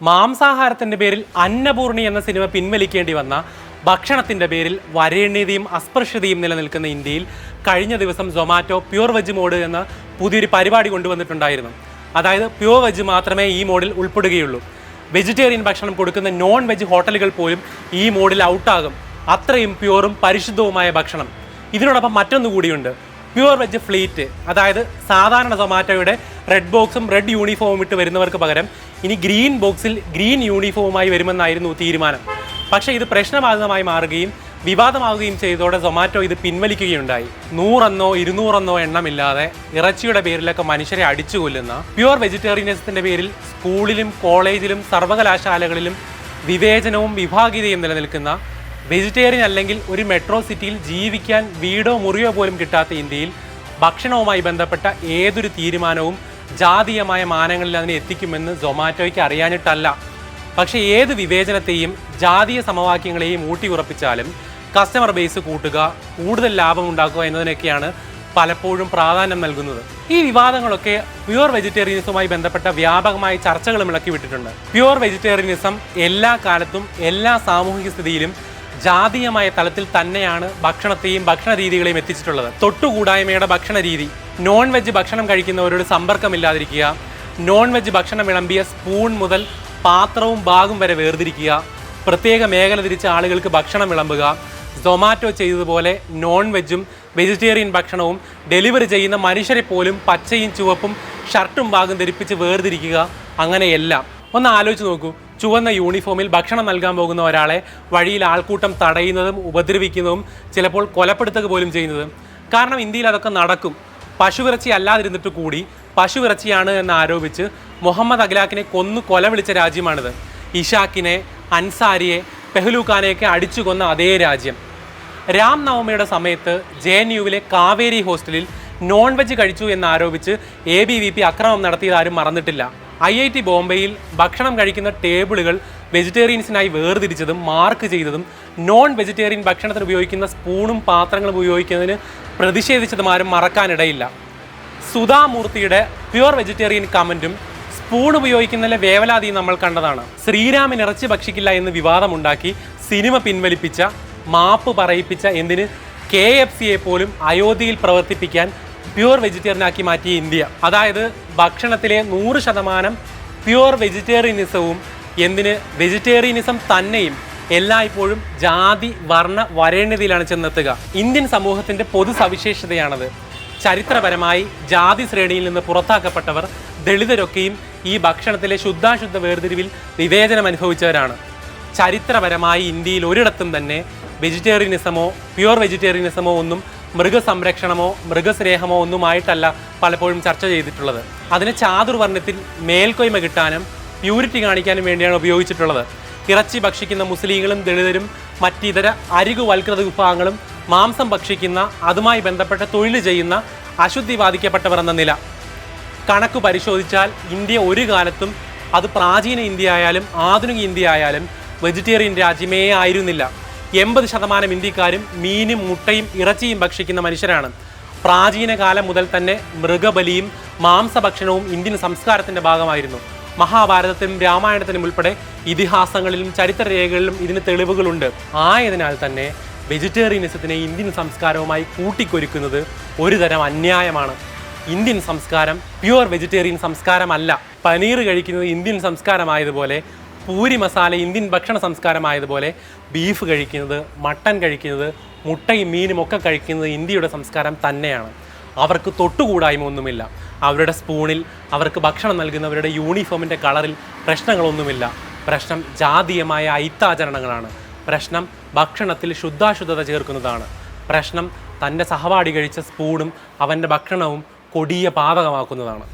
മാംസാഹാരത്തിന്റെ പേരിൽ അന്നപൂർണി എന്ന സിനിമ പിൻവലിക്കേണ്ടി വന്ന ഭക്ഷണത്തിന്റെ പേരിൽ വരേണ്യതയും അസ്പൃശ്യതയും നിലനിൽക്കുന്ന ഇന്ത്യയിൽ കഴിഞ്ഞ ദിവസം സൊമാറ്റോ പ്യൂർ വെജ് മോഡ് എന്ന പുതിയൊരു പരിപാടി കൊണ്ടുവന്നിട്ടുണ്ടായിരുന്നു. അതായത് പ്യൂർ വെജ് മാത്രമേ ഈ മോഡിൽ ഉൾപ്പെടുകയുള്ളൂ. വെജിറ്റേറിയൻ ഭക്ഷണം കൊടുക്കുന്ന നോൺ വെജ് ഹോട്ടലുകൾ പോലും ഈ മോഡിൽ ഔട്ടാകും. അത്രയും പ്യൂറും പരിശുദ്ധവുമായ ഭക്ഷണം. ഇതിനോടൊപ്പം മറ്റൊന്നു കൂടിയുണ്ട്. പ്യുവർ വെജ് ഫ്ലീറ്റ് അതായത് സാധാരണ സൊമാറ്റോയുടെ റെഡ് ബോക്സും റെഡ് യൂണിഫോമും ഇട്ട് വരുന്നവർക്ക് പകരം ഇനി ഗ്രീൻ ബോക്സിൽ ഗ്രീൻ യൂണിഫോമുമായി വരുമെന്നായിരുന്നു തീരുമാനം. പക്ഷേ ഇത് പ്രശ്നബാധിതമായി മാറുകയും വിവാദമാവുകയും ചെയ്തതോടെ സൊമാറ്റോ ഇത് പിൻവലിക്കുകയുണ്ടായി. നൂറെന്നോ ഇരുന്നൂറെന്നോ എണ്ണമില്ലാതെ ഇറച്ചിയുടെ പേരിലൊക്കെ മനുഷ്യരെ അടിച്ചു കൊല്ലുന്ന പ്യുവർ വെജിറ്റേറിയനിസത്തിന്റെ പേരിൽ സ്കൂളിലും കോളേജിലും സർവകലാശാലകളിലും വിവേചനവും വിഭാഗീയതയും നിലനിൽക്കുന്ന വെജിറ്റേറിയൻ അല്ലെങ്കിൽ ഒരു മെട്രോ സിറ്റിയിൽ ജീവിക്കാൻ വീടോ മുറിയോ പോലും കിട്ടാത്ത ഇന്ത്യയിൽ ഭക്ഷണവുമായി ബന്ധപ്പെട്ട ഏതൊരു തീരുമാനവും ജാതീയമായ മാനങ്ങളിൽ അതിനെ എത്തിക്കുമെന്ന് സൊമാറ്റോയ്ക്ക് അറിയാനിട്ടല്ല പക്ഷേ ഏത് വിവേചനത്തെയും ജാതീയ സമവാക്യങ്ങളെയും ഊട്ടിയുറപ്പിച്ചാലും കസ്റ്റമർ ബേസ് കൂട്ടുക കൂടുതൽ ലാഭം ഉണ്ടാക്കുക എന്നതിനൊക്കെയാണ് പലപ്പോഴും പ്രാധാന്യം നൽകുന്നത്. ഈ വിവാദങ്ങളൊക്കെ പ്യുവർ വെജിറ്റേറിയനിസവുമായി ബന്ധപ്പെട്ട വ്യാപകമായ ചർച്ചകളും ഇളക്കി വിട്ടിട്ടുണ്ട്. പ്യുവർ വെജിറ്റേറിയനിസം എല്ലാ കാലത്തും എല്ലാ സാമൂഹിക സ്ഥിതിയിലും ജാതീയമായ തലത്തിൽ തന്നെയാണ് ഭക്ഷണത്തെയും ഭക്ഷണ രീതികളെയും എത്തിച്ചിട്ടുള്ളത്. തൊട്ടുകൂടായ്മയുടെ ഭക്ഷണ രീതി. നോൺ വെജ് ഭക്ഷണം കഴിക്കുന്നവരോട് സമ്പർക്കമില്ലാതിരിക്കുക. നോൺ വെജ് ഭക്ഷണം വിളമ്പിയ സ്പൂൺ മുതൽ പാത്രവും ബാഗും വരെ വേർതിരിക്കുക. പ്രത്യേക മേഖല തിരിച്ച ആളുകൾക്ക് ഭക്ഷണം വിളമ്പുക. സൊമാറ്റോ ചെയ്തതുപോലെ നോൺ വെജും വെജിറ്റേറിയൻ ഭക്ഷണവും ഡെലിവറി ചെയ്യുന്ന മനുഷ്യരെ പോലും പച്ചയും ചുവപ്പും ഷർട്ടും ബാഗും ധരിപ്പിച്ച് വേർതിരിക്കുക. അങ്ങനെയെല്ലാം. ഒന്ന് ആലോചിച്ച് നോക്കൂ. ചുവന്ന യൂണിഫോമിൽ ഭക്ഷണം നൽകാൻ പോകുന്ന ഒരാളെ വഴിയിൽ ആൾക്കൂട്ടം തടയുന്നതും ഉപദ്രവിക്കുന്നതും ചിലപ്പോൾ കൊലപ്പെടുത്തുക പോലും ചെയ്യുന്നതും. കാരണം ഇന്ത്യയിൽ അതൊക്കെ നടക്കും. പശുവിറച്ചി അല്ലാതിരുന്നിട്ട് കൂടി പശുവിറച്ചിയാണ് എന്ന് ആരോപിച്ച് മുഹമ്മദ് അഖ്ലാഖിനെ കൊന്നു കൊല വിളിച്ച രാജ്യമാണിത്. ഇഷാക്കിനെ അൻസാരിയെ പെഹ്ലൂഖാനെയൊക്കെ അടിച്ചു കൊന്ന അതേ രാജ്യം. രാം നവമിയുടെ സമയത്ത് ജെ എൻ യുവിലെ കാവേരി ഹോസ്റ്റലിൽ നോൺ വെജ് കഴിച്ചു എന്നാരോപിച്ച് എ ബി വി പി അക്രമം നടത്തിയത് ആരും മറന്നിട്ടില്ല. ഐ ഐ ടി ബോംബെയിൽ ഭക്ഷണം കഴിക്കുന്ന ടേബിളുകൾ വെജിറ്റേറിയൻസിനായി വേർതിരിച്ചതും മാർക്ക് ചെയ്തതും നോൺ വെജിറ്റേറിയൻ ഭക്ഷണത്തിന് ഉപയോഗിക്കുന്ന സ്പൂണും പാത്രങ്ങളും ഉപയോഗിക്കുന്നതിന് പ്രതിഷേധിച്ചതും ആരും മറക്കാനിടയില്ല. സുധാമൂർത്തിയുടെ പ്യുവർ വെജിറ്റേറിയൻ കമന്റും സ്പൂൺ ഉപയോഗിക്കുന്നതിലെ വേവലാതിയും നമ്മൾ കണ്ടതാണ്. ശ്രീരാമൻ ഇറച്ചി ഭക്ഷിക്കില്ല എന്ന് വിവാദമുണ്ടാക്കി സിനിമ പിൻവലിപ്പിച്ച മാപ്പ് പറയിപ്പിച്ച എന്തിന് കെ എഫ് സിയെ പോലും അയോധ്യയിൽ പ്രവർത്തിപ്പിക്കാൻ പ്യുവർ വെജിറ്റേറിയനാക്കി മാറ്റിയ ഇന്ത്യ. അതായത് ഭക്ഷണത്തിലെ നൂറ് ശതമാനം പ്യുവർ വെജിറ്റേറിയനിസവും എന്തിന് വെജിറ്റേറിയനിസം തന്നെയും എല്ലായ്പ്പോഴും ജാതി വർണ വരേണ്യതയിലാണ് ചെന്നെത്തുക. ഇന്ത്യൻ സമൂഹത്തിന്റെ പൊതു സവിശേഷതയാണത്. ചരിത്രപരമായി ജാതി ശ്രേണിയിൽ നിന്ന് പുറത്താക്കപ്പെട്ടവർ ദളിതരൊക്കെയും ഈ ഭക്ഷണത്തിലെ ശുദ്ധാശുദ്ധ വേർതിരിവിൽ വിവേചനം അനുഭവിച്ചവരാണ്. ചരിത്രപരമായി ഇന്ത്യയിൽ ഒരിടത്തും തന്നെ വെജിറ്റേറിയനിസമോ പ്യുവർ വെജിറ്റേറിയനിസമോ ഒന്നും മൃഗസംരക്ഷണമോ മൃഗസ്നേഹമോ ഒന്നുമായിട്ടല്ല പലപ്പോഴും ചർച്ച ചെയ്തിട്ടുള്ളത്. അതിന് ചാതുർവർണത്തിൽ മേൽക്കൊയ്മ കിട്ടാനും പ്യൂരിറ്റി കാണിക്കാനും വേണ്ടിയാണ് ഉപയോഗിച്ചിട്ടുള്ളത്. ഇറച്ചി ഭക്ഷിക്കുന്ന മുസ്ലിങ്ങളും ദളിതരും മറ്റിതര അരികുവൽകൃത വിഭാഗങ്ങളും മാംസം ഭക്ഷിക്കുന്ന അതുമായി ബന്ധപ്പെട്ട തൊഴിൽ ചെയ്യുന്ന അശുദ്ധി ബാധിക്കപ്പെട്ടവർ എന്ന നില. കണക്ക് പരിശോധിച്ചാൽ ഇന്ത്യ ഒരു കാലത്തും അത് പ്രാചീന ഇന്ത്യ ആയാലും ആധുനിക ഇന്ത്യ ആയാലും വെജിറ്റേറിയൻ രാജ്യമേ ആയിരുന്നില്ല. എൺപത് ശതമാനം ഇന്ത്യക്കാരും മീനും മുട്ടയും ഇറച്ചിയും ഭക്ഷിക്കുന്ന മനുഷ്യരാണ്. പ്രാചീന കാലം മുതൽ തന്നെ മൃഗബലിയും മാംസഭക്ഷണവും ഇന്ത്യൻ സംസ്കാരത്തിന്റെ ഭാഗമായിരുന്നു. മഹാഭാരതത്തിലും രാമായണത്തിലും ഉൾപ്പെടെ ഇതിഹാസങ്ങളിലും ചരിത്രരേഖകളിലും ഇതിന് തെളിവുകളുണ്ട്. ആയതിനാൽ തന്നെ വെജിറ്റേറിയനിസത്തിനെ ഇന്ത്യൻ സംസ്കാരവുമായി കൂട്ടിക്കൊരുക്കുന്നത് ഒരുതരം അന്യായമാണ്. ഇന്ത്യൻ സംസ്കാരം പ്യുവർ വെജിറ്റേറിയൻ സംസ്കാരമല്ല. പനീർ കഴിക്കുന്നത് ഇന്ത്യൻ സംസ്കാരമായതുപോലെ പൂരി മസാല ഇന്ത്യൻ ഭക്ഷണ സംസ്കാരമായതുപോലെ ബീഫ് കഴിക്കുന്നത് മട്ടൻ കഴിക്കുന്നത് മുട്ടയും മീനും ഒക്കെ കഴിക്കുന്നത് ഇന്ത്യയുടെ സംസ്കാരം തന്നെയാണ്. അവർക്ക് തൊട്ടുകൂടായ്മ ഒന്നുമില്ല. അവരുടെ സ്പൂണിൽ അവർക്ക് ഭക്ഷണം നൽകുന്നവരുടെ യൂണിഫോമിന്റെ കളറിൽ പ്രശ്നങ്ങളൊന്നുമില്ല. പ്രശ്നം ജാതീയമായ ഐത്താചരണങ്ങളാണ് പ്രശ്നം ഭക്ഷണത്തിൽ ശുദ്ധാശുദ്ധത ചേർക്കുന്നതാണ്. പ്രശ്നം തന്റെ സഹപാഠി കഴിച്ച സ്പൂണും അവന്റെ ഭക്ഷണവും കൊടിയ പാതകമാക്കുന്നതാണ്